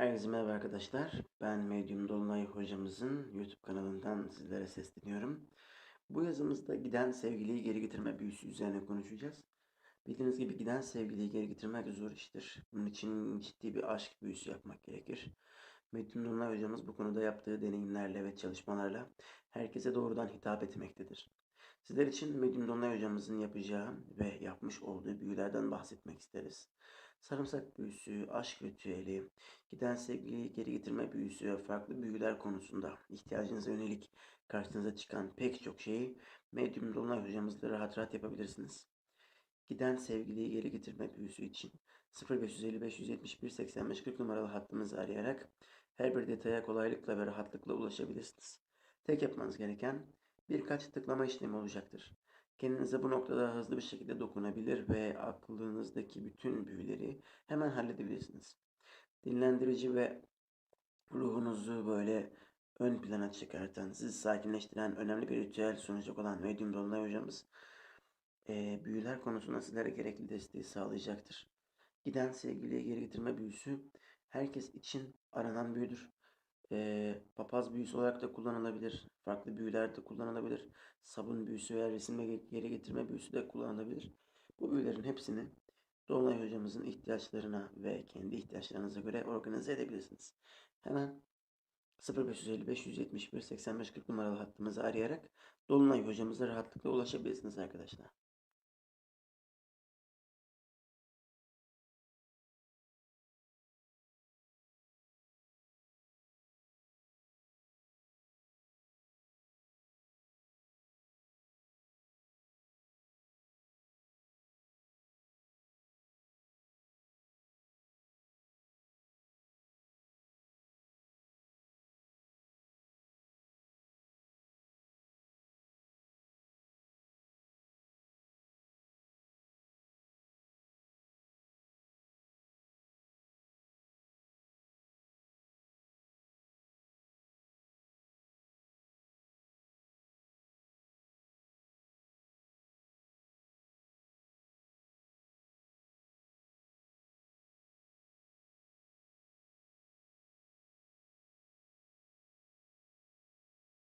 Herkese merhaba arkadaşlar. Ben Medium Dolunay hocamızın YouTube kanalından sizlere sesleniyorum. Bu yazımızda giden sevgiliyi geri getirme büyüsü üzerine konuşacağız. Bildiğiniz gibi giden sevgiliyi geri getirmek zor iştir. Bunun için ciddi bir aşk büyüsü yapmak gerekir. Medium Dolunay hocamız bu konuda yaptığı deneyimlerle ve çalışmalarla herkese doğrudan hitap etmektedir. Sizler için Medium Dolunay hocamızın yapacağı ve yapmış olduğu büyülerden bahsetmek isteriz. Sarımsak büyüsü, aşk ritüeli, giden sevgiliyi geri getirme büyüsü ve farklı büyüler konusunda ihtiyacınıza yönelik karşınıza çıkan pek çok şeyi Medium Dolunay hocamızla rahat rahat yapabilirsiniz. Giden sevgiliyi geri getirme büyüsü için 0555 171 85 40 numaralı hattımızı arayarak her bir detaya kolaylıkla ve rahatlıkla ulaşabilirsiniz. Tek yapmanız gereken birkaç tıklama işlemi olacaktır. Kendinize bu noktada hızlı bir şekilde dokunabilir ve aklınızdaki bütün büyüleri hemen halledebilirsiniz. Dinlendirici ve ruhunuzu böyle ön plana çıkartan, sizi sakinleştiren önemli bir ritüel sunacak olan Medium Dolunay hocamız eee, büyüler konusunda sizlere gerekli desteği sağlayacaktır. Giden sevgiliye geri getirme büyüsü herkes için aranan büyüdür. Eee, papaz büyüsü olarak da kullanılabilir. Farklı büyüler de kullanılabilir. Sabun büyüsü veya resimle ge- geri getirme büyüsü de kullanılabilir. Bu büyülerin hepsini Dolunay hocamızın ihtiyaçlarına ve kendi ihtiyaçlarınıza göre organize edebilirsiniz. Hemen 0555 171 85 40 numaralı hattımızı arayarak Dolunay hocamıza rahatlıkla ulaşabilirsiniz arkadaşlar.